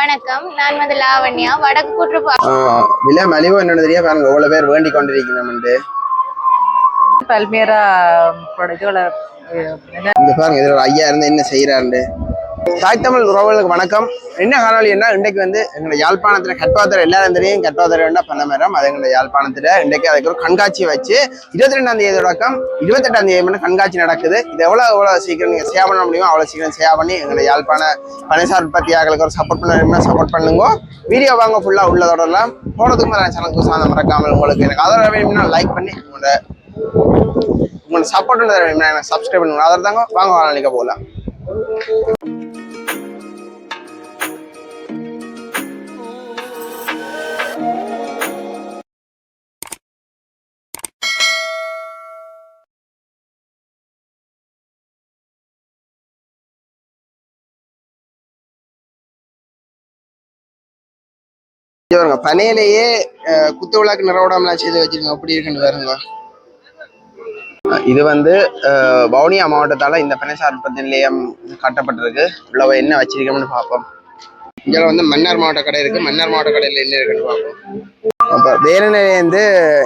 வணக்கம். நான் வந்து லாவண்யா வடக்கு விலை மலிவு என்னன்னு தெரியா பாருங்க எவ்வளவு பேர் வேண்டிக் கொண்டிருக்கணும்ட்டு பல்மேரா இதுகளை இங்க பாருங்க இதுல ஐயா இருந்து என்ன செய்யறாரு தாய் தமிழ் உறவுகளுக்கு வணக்கம். என்ன காணொலி என்ன இன்றைக்கு வந்து எங்களை யாழ்ப்பாணத்தில் கட்பாத்திரம் எல்லாரும் தெரியும். கட்பாத்திரம் என்ன பண்ண மேடம் அது எங்களை யாழ்ப்பாணத்தில். இன்றைக்கு அதுக்கு ஒரு கண்காட்சி வச்சு இருபத்தி ரெண்டாம் தேதி தொடக்கம் இருபத்தெட்டாம் தேதி மட்டும் கண்காட்சி நடக்குது. இது எவ்வளோ எவ்வளோ சீக்கிரம் நீங்கள் சேவ் பண்ண முடியுமோ அவ்வளோ சீக்கிரம் சேவ் பண்ணி எங்களை யாழ்ப்பாண பனிசார் உற்பத்தியாளர்களுக்கு ஒரு சப்போர்ட் பண்ண சப்போர்ட் பண்ணுங்க. வீடியோ வாங்க ஃபுல்லாக உள்ள தொடரலாம். போனதுக்கு மேலே சேனலுக்கு சாதம் மறக்காமல் உங்களுக்கு எனக்கு அதோட வேணும்னா லைக் பண்ணி உங்களோட உங்களோட சப்போர்ட் வேணும்னா எனக்கு சப்ஸ்கிரைப் பண்ணுங்க. அதில் தாங்க வாங்க வாங்க போகலாம். பனையிலேயே குத்து விளக்கு நிறவடாமலாம் செய்து வச்சிருக்கோம் அப்படி இருக்குன்னு பாருங்க. இது வந்து வவுனியா மாவட்டத்தால இந்த பனைசார் உற்பத்தி நிலையம் கட்டப்பட்டிருக்கு. உள்ள என்ன வச்சிருக்கோம்னு பார்ப்போம். இங்க வந்து மன்னார் மாவட்ட கடை இருக்கு. மன்னார் மாவட்ட கடையில என்ன இருக்குன்னு பார்ப்போம். அப்ப வந்து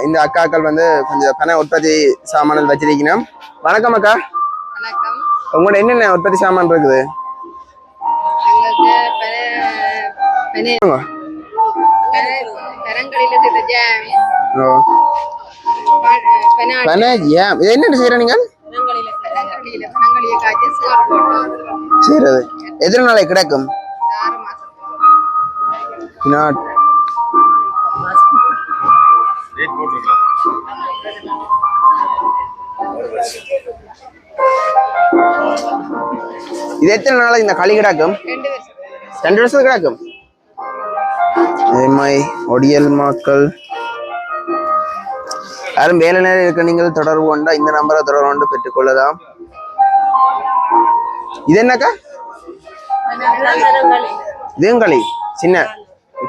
இந்த அக்காக்கள் வந்து கொஞ்சம் பனை உற்பத்தி சாமான்கள் வச்சிருக்கணும். வணக்கம் அக்கா. வணக்கம். உங்களோட என்னென்ன உற்பத்தி சாமான் இருக்குது? ஜாமி இது என்னென்ன செய்யற நீங்கள் செய்யறது. எத்தனை நாளைக்கு கிடக்கும்? இது எத்தனை நாளைக்கு இந்த களி கிடக்கும்? ரெண்டு வருஷம். கிடக்கும்? ஏமாய் ஒடியல் மாக்கள். யாரும் வேலை நேரம் இருக்க நீங்கள் தொடர்பு கொண்டா இந்த நம்பரை தொடர்பு கொண்டு பெற்றுக்கொள்ளலாம் இது என்னக்கா? இதுவும் களி சின்ன.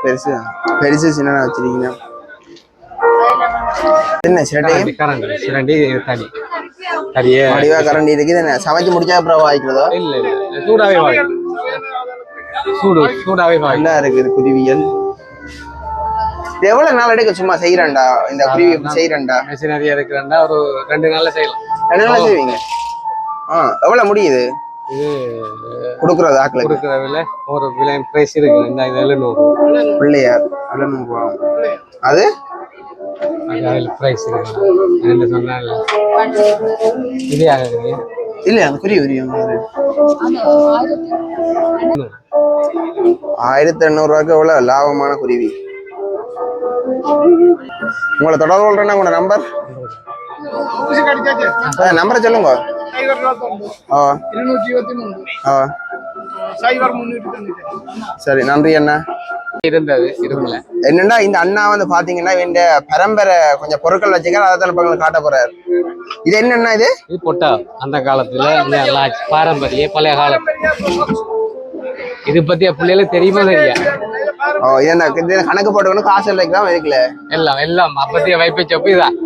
பெருசு. பெருசு சின்ன வச்சிருக்கீங்க. என்ன கரண்டி சிரண்டி தனி தனியே வடிவா கரண்டி இருக்கு. இது என்ன சமைச்சு முடிச்சா அப்புறம் வாய்க்கிறதோ? இல்ல இல்ல. சூடாவே வாங்கி சூடு சூடாவே வாங்கி நல்லா இருக்குது குருவியல். எவ்வளவு நாள் எடுக்க சும்மா செய்யறேன்டா இந்த குருவி செய்யறேன்டா மிஷினரி இருக்கிறேன்டா ஒரு ரெண்டு நாள்ல செய்யலாம். ரெண்டு நாள் செய்வீங்க? ஆ எவ்வளவு முடியுது? இது கொடுக்குறது ஆக்களுக்கு கொடுக்குற விலை ஒரு விலை பிரைஸ் இருக்கு. இந்த எழுநூறு பிள்ளையார் எழுநூறு அது? அது அதில் பிரைஸ் இருக்கு? ரெண்டு சொன்னால். இதே ஆகுது இல்ல அந்த குருவி உரியும் ஆயிரத்தி எண்ணூறு ரூபாய்க்கு எவ்வளவு லாபமான குருவி? உங்களை தொடர்பு கொள்றேன்னா உங்களோட நம்பர் நம்பரை சொல்லுங்க. சரி நன்றி அண்ணா. இருந்தது இருந்தல. என்னன்னா இந்த அண்ணா வந்து பாத்தீங்கன்னா இந்த பரம்பரை கொஞ்சம் பொருட்கள் வச்சுக்க அதை தான் காட்ட போறாரு. இது என்னன்னா இது? இது பொட்டா. அந்த காலத்துல இந்த பாரம்பரிய பழைய காலத்து இது பத்தி பிள்ளைகளுக்கு தெரியுமா தெரியா? ஓ என்ன கணக்கு போட்டுக்கணும்? காசு இருக்குல்ல எல்லாம் எல்லாம். அப்பத்திய வைப்பை சொப்பு இதான்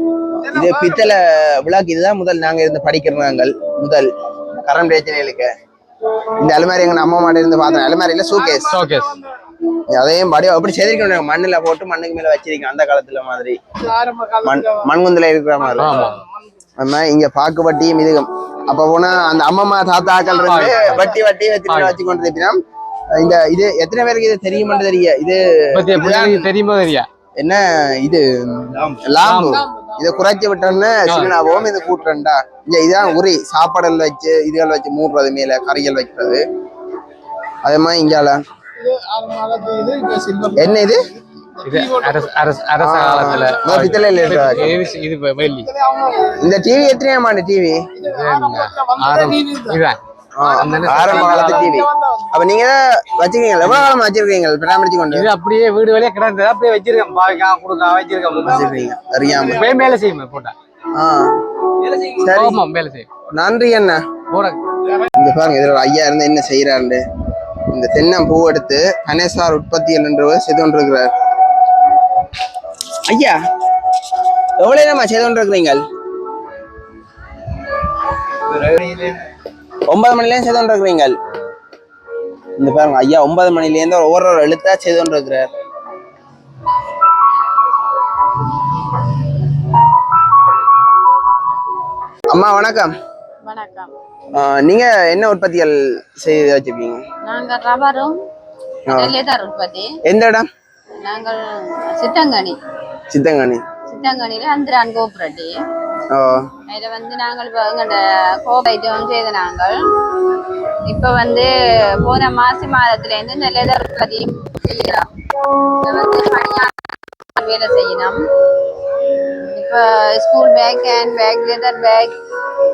இது பித்தளை விழாக்கு இதுதான் முதல். நாங்க இருந்து படிக்கிற நாங்கள். முதல். கரண்ட் பிரச்சனைகளுக்கு இந்த அலுமாரி எங்க அம்மா மாட்ட இருந்து பார்த்தோம். அலுமாரியில சூகேஸ் ஷோகேஸ் அதையும் படி அப்படி செதிரிக்கணும் மண்ணுல போட்டு மண்ணுக்கு மேல வச்சிருக்கோம். அந்த காலத்துல மாதிரி. மண் மண்குந்துல இருக்கிற மாதிரி. ஆமா. நம்ம இங்க பாக்கு வட்டியும் இதுகும் அப்ப போனா அந்த அம்மம்மா தாத்தாக்கள் இருந்து வட்டி வட்டி வச்சு வச்சு கொண்டு இந்த இது எத்தனை பேருக்கு இது தெரியுமென்று தெரிய இது தெரியுமா தெரியா? என்ன இது? லாம்பு. இதை குறைச்சி விட்டோன்னு சிவனாவும் இது கூட்டுறேன்டா இங்க இதான் உரி. சாப்பாடுகள் வச்சு இதுகள் வச்சு மூடுறது மேல கறிகள் வைக்கிறது. அதே மாதிரி இங்கால. என்ன இது? இந்த டிவி எத்தனையாம் ஆண்டு டிவி ஆரம்ப காலத்து டிவி அப்ப நீங்க வச்சிருக்கீங்க எவ்வளவு காலம் வச்சிருக்கீங்க பராமரிச்சு கொண்டு இது அப்படியே வீடு வழியா கிடந்தது. அப்படியே வச்சிருக்கேன். பாவிக்கா கொடுக்க வச்சிருக்கேன். வச்சிருக்கீங்க. அறியாம. போய் மேல செய்யுமே போட்டா. ஆ. சரி. ஆமா மேல செய்யும் நன்றி அண்ணா. இங்க பாருங்க இதுல ஐயா இருந்து என்ன செய்யறாரு இந்த தென்னம் பூ எடுத்து கணேசார் உற்பத்தி என்றவர் செய்து கொண்டிருக்கிறார். ஐயா எவ்வளவு நேரமா செய்து கொண்டிருக்கிறீங்க ஒன்பது மணிலேயும் செய்து கொண்டிருக்கிறீங்க இந்த பாருங்க ஐயா ஒன்பது மணிலேருந்து ஒவ்வொரு ஒரு எழுத்தா செய்து கொண்டு இருக்கிறார் அம்மா வணக்கம். வணக்கம். நீங்க என்ன உற்பத்திகள் செய்து வச்சிருக்கீங்க? நாங்க ரபரும் லெதர் உற்பத்தி. எந்த இடம்? நாங்கள் சித்தங்கனி. சித்தங்கனி. சித்தங்கனியில அந்திரான் கோபுரட்டி. அதில் வந்து நாங்கள் இப்போ எங்கள்ட கோபை ஐட்டம் செய்த நாங்கள். இப்போ வந்து போன மாசி மாதத்துலேருந்து இந்த லெதர் உற்பத்தி செய்யலாம். இதை வந்து வேலை செய்யணும். இப்போ school bag hand bag leather bag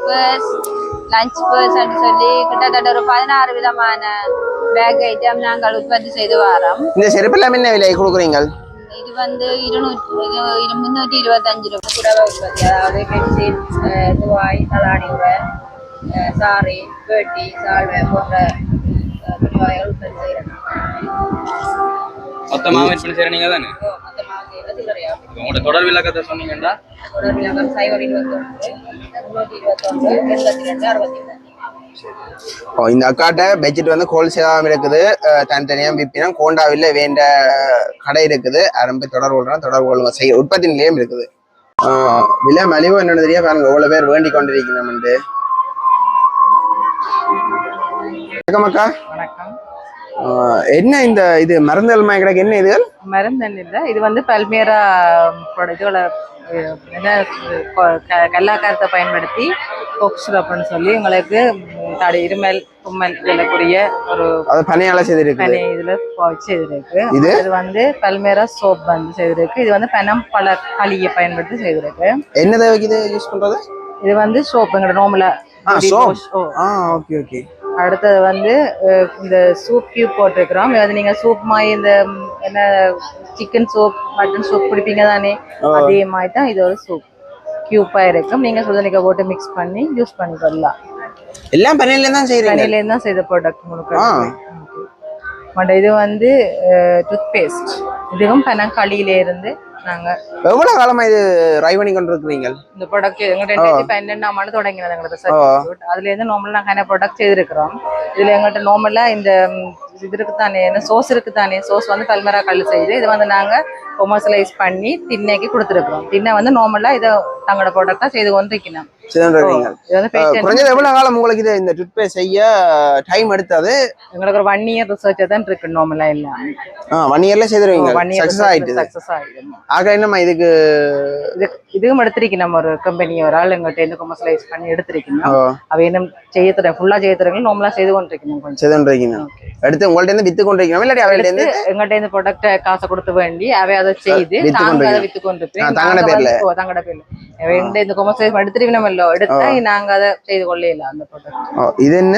purse lunch purse அப்படின்னு சொல்லி கிட்டத்தட்ட ஒரு பதினாறு விதமான பேக் ஐட்டம் நாங்கள் உற்பத்தி செய்து வரோம். இந்த செருப்பெல்லாம் என்ன விலை கொடுக்குறீங்க இது வந்து இருநூற்றி முந்நூற்றி இருபத்தஞ்சு ரூபாய் புடவை உற்பத்தி அதாவது பென்சில் துவாய் தலாடி உரை சாரி வேட்டி சால்வை போன்ற துணிவகைகள் உற்பத்தி செய்கிறோம் மொத்தமாக விற்பனை செய்கிற நீங்கள் தானே? உங்களோட தொடர் விளக்கத்தை சொன்னீங்கன்னா தொடர் விளக்கம் சைபர் இருபத்தொன்று முந்நூற்றி இருபத்தொன்று எண்பத்தி ரெண்டு அறுபத்தி மூணு. ஓ இந்த அக்காட்ட பெட்ஜெட் வந்து ஹோல்சேலாகவும் இருக்குது. தனித்தனியாக விற்பினா கோண்டாவில் வேண்ட கடை இருக்குது. ஆரம்பி தொடர்பு கொள்றோம் தொடர்பு கொள்ளுங்க செய்ய உற்பத்தி நிலையம் இருக்குது. விலை மலிவு என்னன்னு தெரியா பாருங்க பேர் வேண்டி கொண்டிருக்கணும்ட்டு வணக்கம் அக்கா. வணக்கம். என்ன இந்த இது? மருந்தல் மயக்கடைக்கு என்ன இது? மருந்தன் இல்லை. இது வந்து பல்மேரா இதோட கல்லாக்காரத்தை பயன்படுத்தி சிரப்னு சொல்லி உங்களுக்கு தடை இருமல் தும்மல் இதற்குரிய ஒரு அது பனையால செய்திருக்கு. பனி இதுல செய்திருக்கு. இது? இது வந்து பல்மேரா சோப் வந்து செய்திருக்கு. இது வந்து பனம் பல களியை பயன்படுத்தி செய்திருக்கு. என்ன தேவைக்கு இது யூஸ் பண்றது? இது வந்து சோப் எங்களோட நார்மலா ஆ சோப். ஓகே ஓகே அடுத்தது வந்து இந்த சூப் கியூப் போட்டிருக்கிறோம். வந்து நீங்க சூப் மாதிரி இந்த என்ன சிக்கன் சூப் மட்டன் சூப் குடிப்பீங்க தானே? அதே மாதிரி தான் இது ஒரு சூப் கியூப்பா இருக்கும். நீங்க சுடுதண்ணிக்க போட்டு மிக்ஸ் பண்ணி யூஸ் பண்ணிக்கலாம். எல்லாம் பனையில தான் செய்றீங்க? தண்ணியிலேருந்து தான் செய்த ப்ராடக்ட் முழுக்க. பட் இது வந்து டூத் பேஸ்ட் இதுவும் பனங்களியில நாங்க எவ்வளவு காலமா இது ரை பண்ணி கொண்டு இருக்கிறீங்க? இந்த ப்ராடக்ட் எங்க ரெண்டாயிரத்தி பன்னெண்டாம் ஆண்டு தொடங்கினது எங்களோட ரிசர்ச் இன்ஸ்டியூட் அதுல இருந்து நார்மலா நாங்க என்ன ப்ராடக்ட் செய்திருக்கிறோம். இதுல எங்கள்கிட்ட நார்மலா இந்த இது இருக்கு தானே என்ன சோஸ் இருக்கு தானே சோஸ் வந்து பல்மரா கல் செய்து இது வந்து நாங்க கொமர்ஷியலைஸ் பண்ணி திண்ணைக்கு கொடுத்துருக்கிறோம். திண்ணை வந்து நார்மலா இதை தங்களோட ப்ராடக்டா செய்து கொண்டிருக்கணும் இருக்கீங்க. குறைஞ்சது எவ்வளவு காலம் உங்களுக்கு இது இந்த ட்ரிப்பை செய்ய டைம் எடுத்தது? எங்களுக்கு ஒரு ஒன் இயர் ரிசர்ச் தான் இருக்கு நார்மலா எல்லாம். ஒன் இயர்ல செய்திருவீங்க. சக்சஸ் ஆயிட்டு சக்சஸ் ஆயிடும் ஆக என்னம்மா இதுக்கு? இது இதுவும் எடுத்திருக்கோம் நம்ம ஒரு கம்பெனி ஒரு ஆள் எங்கள்கிட்ட இருந்து கொமர்ஷியலைஸ் பண்ணி எடுத்திருக்கோம் ஓ, அவ இன்னும் செய்ய தரேன் ஃபுல்லா செய்ய தரேன் நார்மலா செய்து கொண்டிருக்கணும் கொஞ்சம். செய்து இருக்கீங்க எடுத்து உங்கள்ட்ட இருந்து வித்து கொண்டிருக்கீங்க இல்லாட்டி அவள்கிட்ட இருந்து? எங்கள்கிட்ட இந்த ப்ராடக்ட் காசை கொடுத்து வேண்டி அவை அதை செய்து வித்து கொண்டு வித்து கொண்டு தங்கட பேர்ல. தங்கட பேர்ல. இந்த இந்த கொமர்ஷியல் எடுத்துருக்கணுமல்லோ எடுத்தா நாங்க அதை செய்து கொள்ளையில அந்த ப்ராடக்ட் இது என்ன?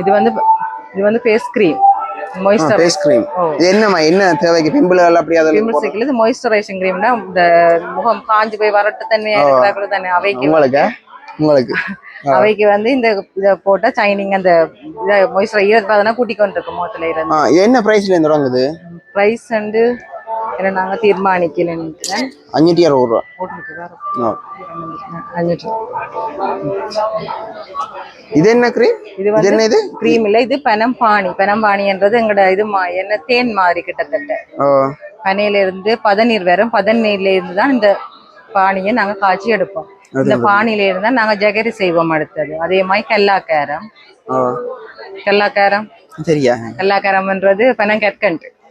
இது வந்து இது வந்து face cream moisture face cream. இது என்ன தேவைக்கு? பிம்பிள்கள் அப்படி அதில் பிம்பிள்ஸ் இது கிரீம்னா இந்த முகம் காஞ்சு போய் வரட்டு தன்மையா இருக்கிற தானே அவைக்கு உங்களுக்கு? உங்களுக்கு. அவைக்கு வந்து இந்த இதை போட்டா சைனிங் அந்த இதை மாய்ஸ்சரை ஈரப்பதனா கூட்டி முகத்துல இருந்து. என்ன பிரைஸ்ல இருந்து தொடங்குது? ப்ரைஸ் வந்து என்ன நாங்க தீர்மானிக்கலன்னு அஞ்சூற்றி அறுபது ரூபா. அஞ்சூற்றி இது என்ன கிரீம் இது வந்து என்ன இது? கிரீம் இல்ல இது பனம்பாணி பனம்பாணின்றது எங்களோட இது மா- என்ன தேன் மாதிரி கிட்டத்தட்ட. பனையில இருந்து பதநீர் வரும் பதநீர்ல இருந்து தான் இந்த பானியை நாங்க காய்ச்சி எடுப்போம். இந்த பானியில இருந்தா நாங்க ஜெகரி செய்வோம் அடுத்தது. அதே மாதிரி கல்லாக்காரம் கல்லாக்காரம் சரியா? கல்லாக்காரம்ன்றது பனங்கற்கண்டு. ஆ பண்ண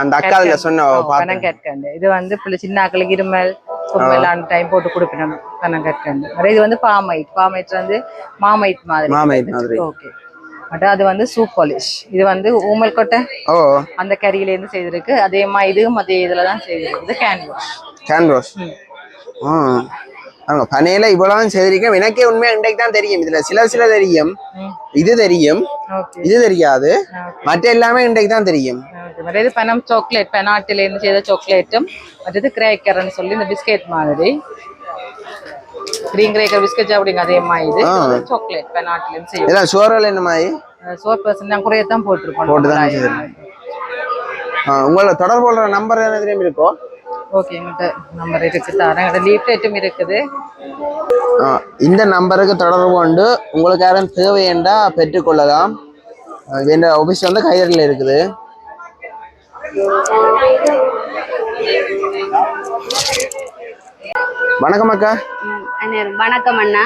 அந்த அக்கா அதில் சொன்ன பார்த்தேன் பனங்கற்கண்டு இது வந்து பிள்ளை சின்ன ஆக்களுக்கு இருமல் தும்மல் டைம் போட்டு கொடுக்கணும். பனங்கற்கண்டு அப்புறம் இது வந்து பாமைட் பாமைட் வந்து மாமைட் மாதிரி. மாமைட் மாதிரி. ஓகே பட் அது வந்து சூப் பாலிஷ் இது வந்து ஊமல் கொட்டை. ஓ. அந்த கறியில இருந்து செய்திருக்கு. அதே மாதிரி இதுவும் அதே இதுல தான் செய்திருக்கு. இது கேன் வாஷ் கேன் ரோஸ் ஆ. ஆமா பனையில இவ்வளவு செய்திருக்கேன். எனக்கே உண்மையா இன்றைக்கு தான் தெரியும். இதுல சில சில தெரியும். இது தெரியும். இது தெரியாது. மற்ற எல்லாமே இன்றைக்கு தான் தெரியும். பனம் சாக்லேட் பெனாட்டில இருந்து செய்த சாக்லேட்டும் மற்றது கிரேக்கர்னு சொல்லி இந்த பிஸ்கெட் மாதிரி கிரீன் கிரேக்கர் பிஸ்கெட் அப்படிங்க அதே மாதிரி இது சாக்லேட் பெனாட்டில இருந்து செய்யும் இதெல்லாம் என்ன மாதிரி சோர் பர்சன்ட் நான் குறையத்தான் போட்டிருப்போம் போட்டு தான் உங்களோட தொடர்பு கொள்ற நம்பர் தெரியும் இருக்கோ ஓகே எங்கிட்ட நம்பர் இருக்கு தரேன் எங்கிட்ட லீஃப்லெட்டும் இருக்குது இந்த நம்பருக்கு தொடர்பு கொண்டு உங்களுக்கு யாரும் தேவையென்றா பெற்றுக்கொள்ளலாம் இந்த ஆஃபீஸ் வந்து கைதடியில் இருக்குது வணக்கம் அக்கா. அண்ணே, வணக்கம் அண்ணா.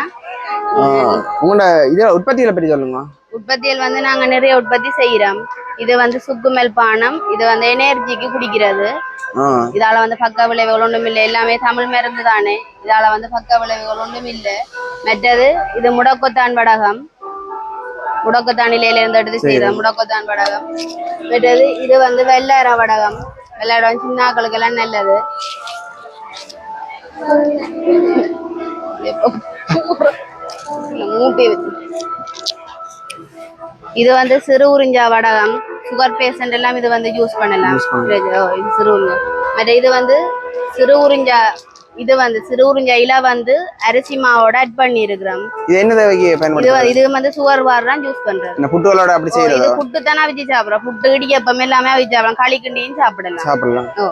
உங்களோட இதில் உற்பத்திகளை பற்றி சொல்லுங்க. உற்பத்தியில் வந்து நாங்க நிறைய உற்பத்தி செய்யறோம் இது வந்து சுக்குமெல் பானம் இது வந்து எனர்ஜிக்கு குடிக்கிறது. இதால வந்து பக்க விளைவுகள் ஒன்றும் இல்லை. எல்லாமே தமிழ் மருந்து தானே. இதால வந்து பக்க விளைவுகள் ஒன்றும் இல்லை. மற்றது இது முடக்கொத்தான் வடகம். முடக்கத்தான் இலையில இருந்து எடுத்து செய்யறோம் முடக்கொத்தான் வடகம். மற்றது இது வந்து வெள்ளார வடகம். வெள்ளாரம் சின்னாக்களுக்கு எல்லாம் நல்லது. மூட்டை இது வந்து சிறு உறிஞ்சா வடகம். சுகர் பேஷண்ட் எல்லாம் இது வந்து யூஸ் பண்ணலாம். சிறு உறிஞ்சா. மற்ற இது வந்து சிறு உறிஞ்சா இது வந்து சிறு உறிஞ்சா இலை வந்து அரிசி மாவோட ஆட் பண்ணி இருக்கிறோம் இது என்ன தேவைக்கு இது வந்து- இது வந்து சுகர் வாரம் யூஸ் பண்றது. இந்த புட்டுகளோட அப்படி இது செய்யறதோ? புட்டு தானே அவிச்சு சாப்பிடுறோம். புட்டு இடியப்பம் எல்லாமே அவிச்சு சாப்பிடலாம் களி கிண்டியும் சாப்பிடலாம். சாப்பிடலாம். ஓ.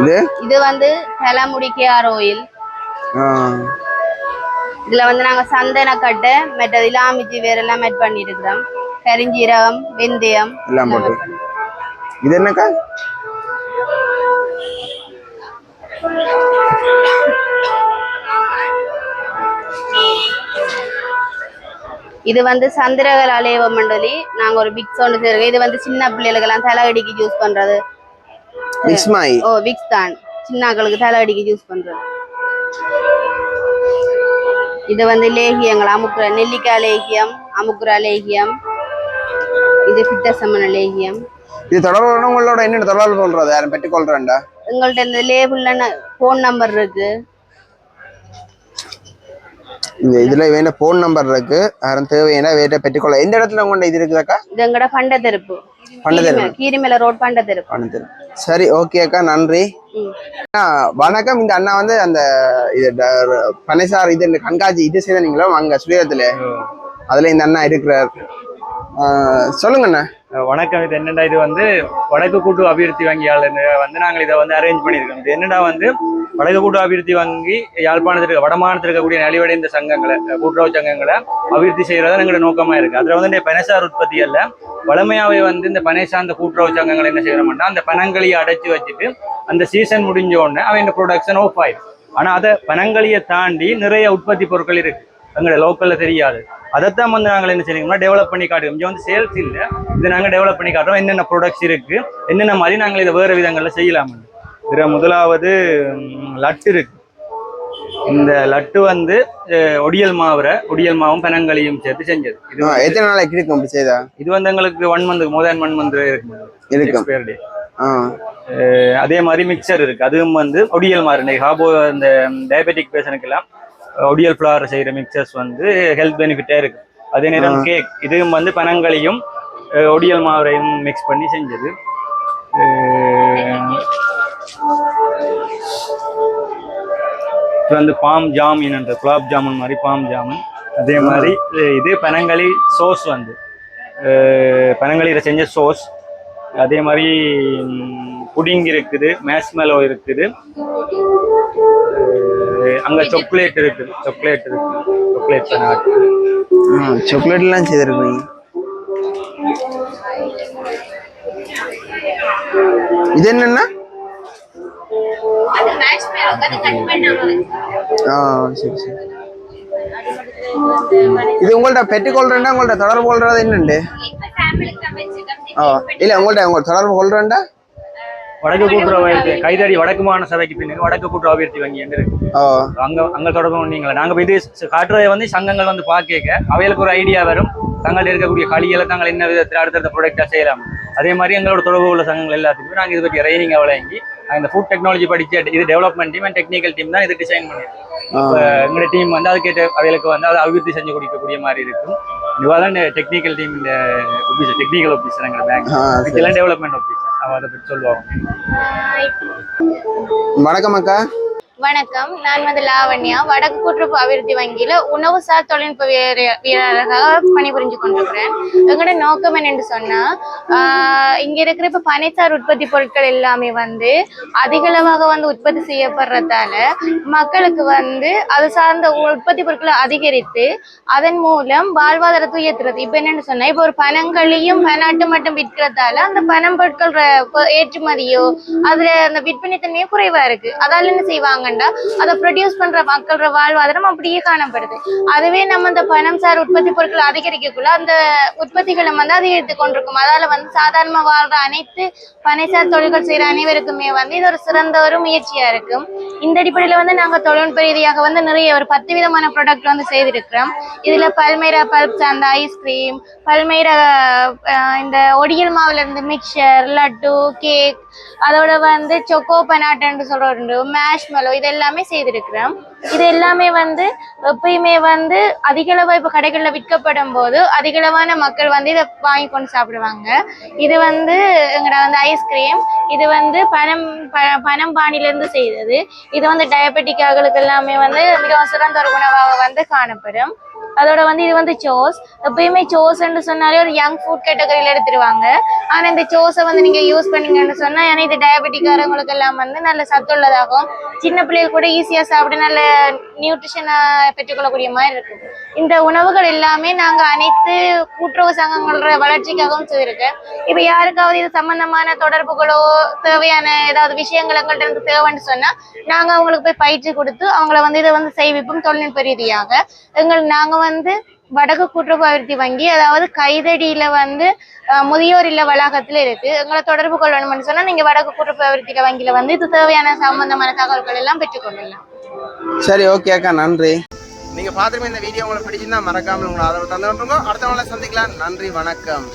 இது? இது வந்து தலைமுடி கேஆர் ஆயில் ஆ, இதுல வந்து நாங்க சந்தனக்கட்டை மற்றது இலாமிச்சி வேற எல்லாம் ஆட் பண்ணி இருக்கிறோம் கரிஞ்சீரகம் வெந்தயம் எல்லாம் போட்டு. இது என்னக்கா? இது வந்து சந்திரகல அலேவ மண்டலி. நாங்க ஒரு பிக்ஸ் ஒன்று செய்யறோம் இது வந்து சின்ன பிள்ளைகளுக்கெல்லாம் தலையடிக்கு யூஸ் பண்றது. ஓ விக்ஸ் தான். சின்னாக்களுக்கு தலையடிக்கு யூஸ் பண்றது. இது வந்து லேகியங்கள். அமுக்குற நெல்லிக்காய் லேகியம் அமுக்குற லேகியம். இது பித்தசமன லேகியம். இது தொடர்பு உங்களோட என்ன தொடர்பு கொள்றது யாரும் பெற்றுக்கொள்றேன்டா. எங்கள்ட்ட இந்த லேபிள்ல ஃபோன் நம்பர் இருக்கு. இந்த இதுல வேணா போன் நம்பர் இருக்கு. யாரும் தேவையான வேட்ட பெற்றுக்கொள்ள எந்த இடத்துல உங்கள்ட்ட இது இருக்குதாக்கா இது எங்கட பண்ட தெருப்பு பண்டதெருப்பு. கீரிமேல ரோட் பண்ட தெருப்பு பணத்தில் சரி ஓகே அக்கா நன்றி. வணக்கம். இந்த அண்ணா வந்து அந்த இது பனைசார் இது இந்த கண்காட்சி இது செய்த நீங்களும் அங்க சுயத்துல. அதுல இந்த அண்ணா இருக்கிறார். சொல்லுங்க அண்ணா வணக்கம். இது என்னடா இது வந்து வடக்கு கூட்டு அபிவிருத்தி வங்கியால் வந்து நாங்கள் இதை வந்து அரேஞ்ச் பண்ணியிருக்கோம். இது என்னடா வந்து வடக்கு கூட்டு அபிவிருத்தி வங்கி யாழ்ப்பாணத்திற்கு வடமானத்தில் இருக்கக்கூடிய நலிவடைந்த சங்கங்களை கூட்டுறவு சங்கங்களை அபிவிருத்தி செய்கிறதா எங்களோட நோக்கமா இருக்கு. அதுல வந்து இந்த உற்பத்தி உற்பத்தியல்ல வளமையாவே வந்து இந்த பனை சார்ந்த கூட்டுறவு சங்கங்கள் என்ன செய்யறோம்னா அந்த பனங்களியை அடைச்சு வச்சுட்டு அந்த சீசன் முடிஞ்ச உடனே அவன் இந்த ப்ரொடக்ஷன் ஆஃப் ஆயிடும் ஆனா அதை பனங்களியை தாண்டி நிறைய உற்பத்தி பொருட்கள் இருக்கு. எங்களோட லோக்கல்ல தெரியாது. அதைத்தான் வந்து நாங்கள் என்ன செய்யணும்னா டெவலப் பண்ணி காட்டுவோம் இங்கே வந்து சேல்ஸ் இல்லை. இதை நாங்கள் டெவலப் பண்ணி காட்டுறோம். என்னென்ன ப்ராடக்ட்ஸ் இருக்கு? என்னென்ன மாதிரி நாங்கள் இதை வேறு விதங்களில் செய்யலாம்? இதில் முதலாவது லட்டு இருக்கு. இந்த லட்டு வந்து ஒடியல் மாவுற ஒடியல் மாவும் பனங்களையும் சேர்த்து செஞ்சது. இது எத்தனை நாளைக்கு இருக்கும் அப்படி செய்தா? இது வந்து எங்களுக்கு one month more than one month இருக்கும். இருக்கும். ஆ. அதே மாதிரி மிக்சர் இருக்கு. அதுவும் வந்து ஒடியல் மாறு இந்த ஹாபோ இந்த டயபெட்டிக் பேஷனுக்கெல்லாம் ஒடியல் ஃப்ளவர் செய்யற மிக்சர்ஸ் வந்து ஹெல்த் பெனிஃபிட்டா இருக்கு. அதே நேரம் கேக் இதுவும் வந்து பனங்களையும் ஒடியல் மாவுரையும் மிக்ஸ் பண்ணி செஞ்சது. இது வந்து பாம் ஜாமின் என்ற குலாப் ஜாமுன் மாதிரி பாம் ஜாமுன் அதே மாதிரி இது பனங்களி சோஸ் வந்து. பனங்களியில செஞ்ச சோஸ் அதே மாதிரி புடிங் இருக்குது மேஸ்மெலோ இருக்குது. அங்க சாக்லேட் இருக்குது சாக்லேட் இருக்கு சாக்லேட் பனாட் சாக்லேட் எல்லாம் செய்திருக்கீங்க இது என்னன்னா? ஆ சரி சரி. இது உங்கள்ட்ட பெற்றுக்கொள்றேன்டா உங்கள்ட்ட தொடர்பு கொள்றது என்னண்டு? ஆ இல்ல உங்கள்ட்ட உங்கள்ட்ட தொடர்பு கொள்றேன்டா? வடக்கு கூட்டுறவு இருக்கு கைதடி வடக்கு மாகாண சபைக்கு பின்னுக்கு வடக்கு கூட்டுறவு அபிவிருத்தி வங்கி இருக்கு? ஓ அங்க அங்க தொடர்பு கொண்டீங்களா நாங்க போய் இது காட்டுறதை வந்து சங்கங்கள் வந்து பாக்க அவைகளுக்கு ஒரு ஐடியா வரும். தங்கள்ட்ட இருக்கக்கூடிய களிகளை தாங்கள் என்ன விதத்தில் அடுத்தடுத்த ப்ராடக்டா செய்யலாம். அதே மாதிரி எங்களோட தொடர்பு உள்ள சங்கங்கள் எல்லாத்துக்குமே நாங்க இது பற்றி ட்ரைனிங் வழங்கி இந்த ஃபுட் டெக்னாலஜி படிச்ச இது development team and technical team தான் இது டிசைன் பண்ணியிருக்கோம் எங்களோட டீம் வந்து அதுக்கேற்ற அவைகளுக்கு வந்து அதை அபிவிருத்தி செஞ்சு கொடுக்கக்கூடிய மாதிரி இருக்கும். இதுவாதான் டெக்னிக்கல் டீம் இந்த ஆஃபீஸர் டெக்னிக்கல் ஆஃபீஸர் எங்களோட பேங்க் இதெல்லாம் டெவலப்மெண்ட் ஆஃபீஸர் அவ அதை பற்றி சொல்லுவாங்க. வணக்கம் அக்கா. வணக்கம். நான் வந்து லாவண்யா. வடக்கு கூட்டுறவு அபிவிருத்தி வங்கியில உணவுசார் தொழில்நுட்ப வீரராக பணிபுரிஞ்சு கொண்டிருக்கிறேன். எங்களோட நோக்கம் என்னன்னு சொன்னா ஆஹ் இங்க இருக்கிற இப்ப பனைசார் உற்பத்தி பொருட்கள் எல்லாமே வந்து அதிகளவாக வந்து உற்பத்தி செய்யப்படுறதால மக்களுக்கு வந்து அது சார்ந்த உற்பத்தி பொருட்களை அதிகரித்து அதன் மூலம் வாழ்வாதாரத்தை உயர்த்துறது. இப்ப என்னன்னு சொன்னா இப்ப ஒரு பணங்களையும் பனாட்டு மட்டும் விற்கிறதால அந்த பணம் பொருட்கள் ஏற்றுமதியோ அதுல அந்த விற்பனை தன்மையோ குறைவா இருக்கு. அதால என்ன செய்வாங்க செய்வாங்கண்டா அதை ப்ரொடியூஸ் பண்ற மக்களோட வாழ்வாதாரம் அப்படியே காணப்படுது. அதுவே நம்ம இந்த பணம் சார் உற்பத்தி பொருட்கள் அதிகரிக்கக்குள்ள அந்த உற்பத்திகளை வந்து அதிகரித்து கொண்டிருக்கும். அதால வந்து சாதாரணமா வாழ்ற அனைத்து பனைசார் தொழில்கள் செய்யற அனைவருக்குமே வந்து இது ஒரு சிறந்த ஒரு முயற்சியா இருக்கும் இந்த அடிப்படையில வந்து நாங்க தொழில்நுட்ப ரீதியாக வந்து நிறைய ஒரு பத்து விதமான ப்ராடக்ட் வந்து செய்திருக்கிறோம். இதுல பல்மைரா பல்ப் சார்ந்த ஐஸ்கிரீம் பல்மைரா இந்த ஒடியல் மாவுல இருந்து மிக்சர் லட்டு கேக் அதோட வந்து சொக்கோ பனாட்டன்னு சொல்ற உண்டு இது எல்லாமே செய்திருக்கிறோம். இது எல்லாமே வந்து எப்பயுமே வந்து அதிகளவா இப்போ கடைகள்ல விற்கப்படும் போது அதிகளவான மக்கள் வந்து இதை வாங்கி கொண்டு சாப்பிடுவாங்க. இது வந்து எங்கடா வந்து ஐஸ்கிரீம் இது வந்து பனம் ப- பனம் பானில இருந்து செய்தது. இது வந்து டயபெட்டிக் ஆகளுக்கு எல்லாமே வந்து மிகவும் சிறந்த ஒரு உணவாக வந்து காணப்படும். அதோட வந்து இது வந்து சோஸ் எப்பயுமே சோஸ்ன்னு சொன்னாலே ஒரு யங் ஃபுட் கேட்டகரியில எடுத்துருவாங்க. ஆனா இந்த சோஸை வந்து நீங்க யூஸ் பண்ணீங்கன்னு சொன்னா ஏன்னா இது டயபெட்டிக்காரங்களுக்கு எல்லாம் வந்து நல்ல சத்துள்ளதாகும். சின்ன பிள்ளைகள் கூட ஈஸியா சாப்பிட்டு நல்ல நியூட்ரிஷனை பெற்றுக்கொள்ளக்கூடிய மாதிரி இருக்கு இந்த உணவுகள் எல்லாமே நாங்க அனைத்து கூட்டுறவு சங்கங்களோட வளர்ச்சிக்காகவும் செய்திருக்கோம் இப்ப யாருக்காவது இது சம்பந்தமான தொடர்புகளோ தேவையான ஏதாவது விஷயங்கள் எங்கள்ட்ட இருந்து தேவைன்னு சொன்னா நாங்க அவங்களுக்கு போய் பயிற்சி கொடுத்து அவங்கள வந்து இதை வந்து செய்விப்போம் தொழில்நுட்ப ரீதியாக. எங்கள் நாங்க வந்து வடக்கு கூட்டுறவு வங்கி அதாவது கைதடியில வந்து முதியோர் இல்ல வளாகத்துல இருக்கு. எங்களை தொடர்பு கொள்ளணும்னு சொன்னா நீங்க வடக்கு கூட்டுறவு அபிவிருத்தி வங்கியில வந்து இது தேவையான சம்பந்தமான தகவல்கள் எல்லாம் பெற்றுக்கொள்ளலாம். சரி ஓகே அக்கா நன்றி. நீங்க பாத்துருமே இந்த வீடியோ உங்களுக்கு பிடிச்சிருந்தா மறக்காம உங்களை ஆதரவு தந்து அடுத்த நாளை சந்திக்கலாம். நன்றி வணக்கம்.